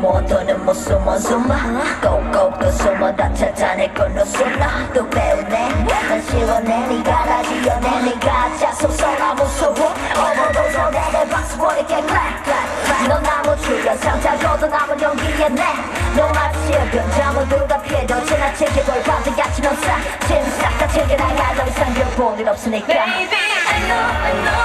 못 숨어 숨어 꼭꼭 또 숨어 다 찾아낼 걸로 숨어. 또 배우네 난 시원해 니가 나 지어내 네가 자소서가 무서워 어머도 전에 내 박수 보낼게 clap clap clap. 넌 아무 출연 상자고도 남은 연기에 내너 마치 변장을 누가 피해도 지나치게 돌파지 같이 넌 싹, 싹다 챙겨나가 더 이상 별볼일 없으니까. Baby, I know, I know.